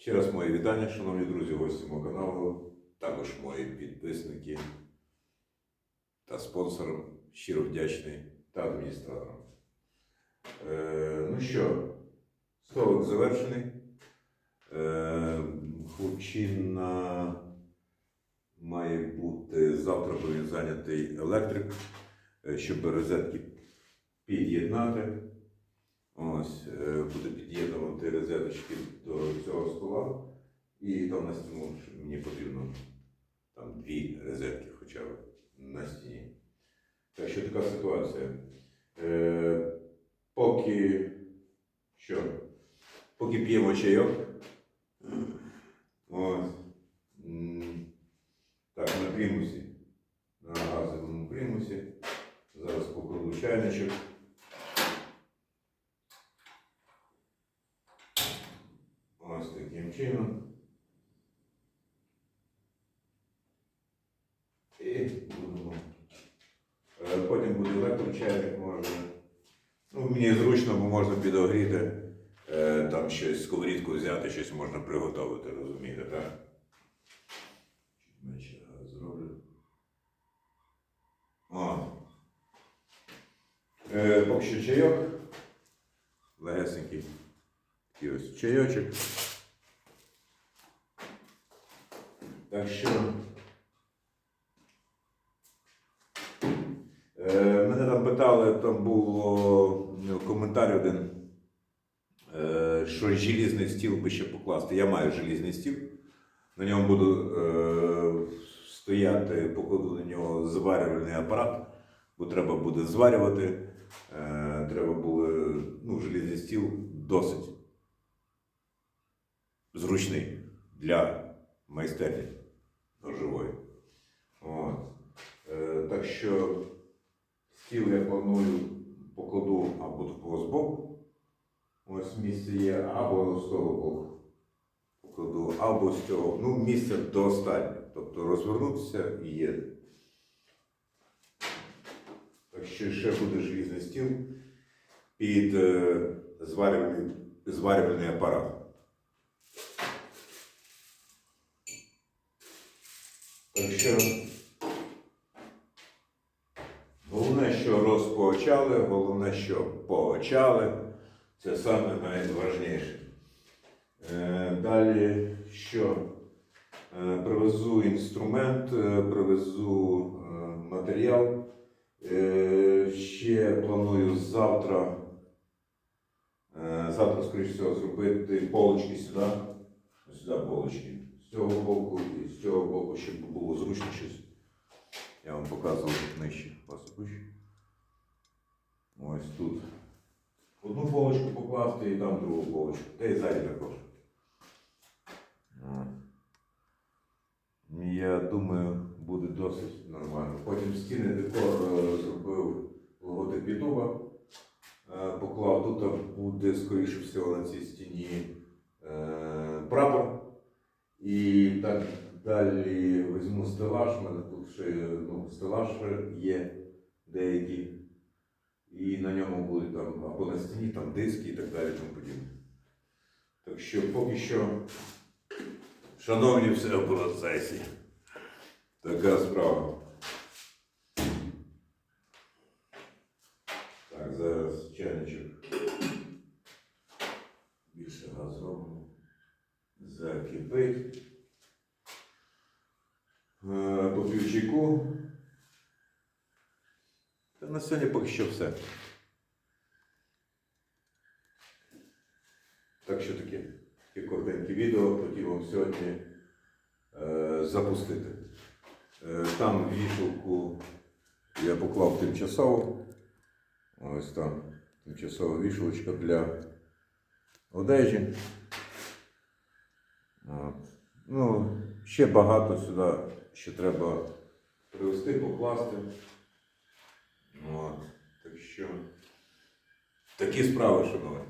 Ще раз мої вітання, шановні друзі, гості мого каналу, також мої підписники та спонсорам. Щиро вдячний та адміністраторам. Е, ну що, столик завершений. Е, хлопчина має бути завтра, він зайнятий електрик, е, щоб розетки під'єднати. Ось, е, буде під'єднувати розеточки до цього стола. І там на стіну мені потрібно там дві розетки хоча б на стіні. Так що така ситуація. Е, поки що? Поки п'ємо чайок. Ось. Так, на примусі. На газовому примусі. Зараз покладу чайничок. Ось чином. І будемо. Е, Потім буде електрочайник може. Ну, мені зручно, бо можна підогріти, е, там щось, сковорідку взяти, щось можна приготувати, розумієте, так? Менше зроблю. Е, поки що чайок. Легесенький. Такий ось чайочок. Так що. Е, мене там питали, там ну, коментар один, е, що желізний стіл би ще покласти. Я маю желізний стіл. На ньому буду е, стояти, покладу на нього зварювальний апарат, бо треба буде зварювати. Треба було, ну, желізний стіл досить зручний для майстерні ножової. От. Е, так що стіл я планую покладу або такого збоку. Ось місце є, або з того боку покладу, або з цього. Ну, місця достатньо. Тобто розвернутися і є. Так що ще буде желізний стіл під е, зварювальний апарат. Так що головне, що розпочали, головне, що почали. Це саме найважніше. Е, Далі що? Е, Привезу інструмент, е, привезу матеріал. Ще планую завтра. Завтра, скоріш всього, зробити полочки сюди. Сюди полочки. З цього боку і з цього боку, щоб було зручно щось. Я вам показував нижче вас. Ось тут. Одну полочку покласти і там другу полочку. Та й ззаді також. Я думаю, буде досить нормально. Потім стіни декор е, зробив логотип Ютуба. Е, Поклав тут буде, скоріше всього, на цій стіні е, прапор. І так далі візьму стелаж. У мене тут ще ну, стелаж є деякі. І на ньому будуть там або на стіні там диски і так далі. Тому подібне. Так що поки що, шановні все в процесі. Така справа. Так, зараз чайничок. Більше газ зробимо. Закипить. Е, Попів чайку. Та на сьогодні поки що все. Так що таке, таке коротеньке відео хотів вам сьогодні е, запустити. Е, там вішалку я поклав тимчасово. Ось там тимчасова вішалочка для одежі. От. Ну, ще багато сюди ще треба привезти, покласти. От. Так що такі справи, шановні.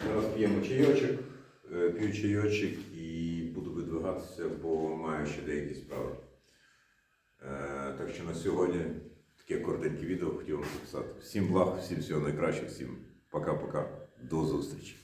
Зараз п'ємо чайочок, е, п'ю чайочок і буду видвигатися, бо маю ще деякі справи. Е, Так що на сьогодні таке коротеньке відео хотів вам записати. Всім благ, всім всього найкращого, всім Пока-пока. До зустрічі.